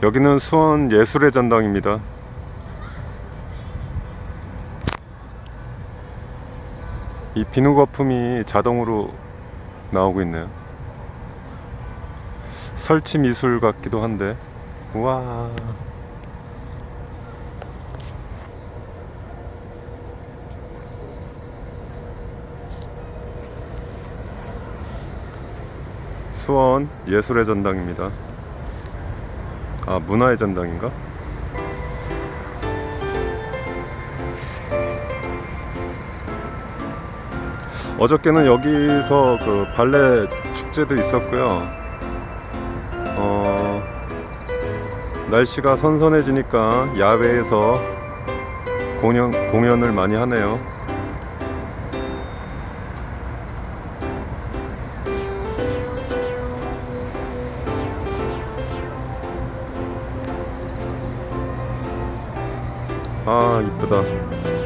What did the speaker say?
여기는 수원 예술의 전당입니다. 이 비누 거품이 자동으로 나오고 있네요. 설치 미술 같기도 한데. 우와. 수원 예술의 전당입니다. 아, 문화의 전당인가? 어저께는 여기서 그 발레 축제도 있었고요. 어, 날씨가 선선해지니까 야외에서 공연, 공연을 많이 하네요. 아 이쁘다.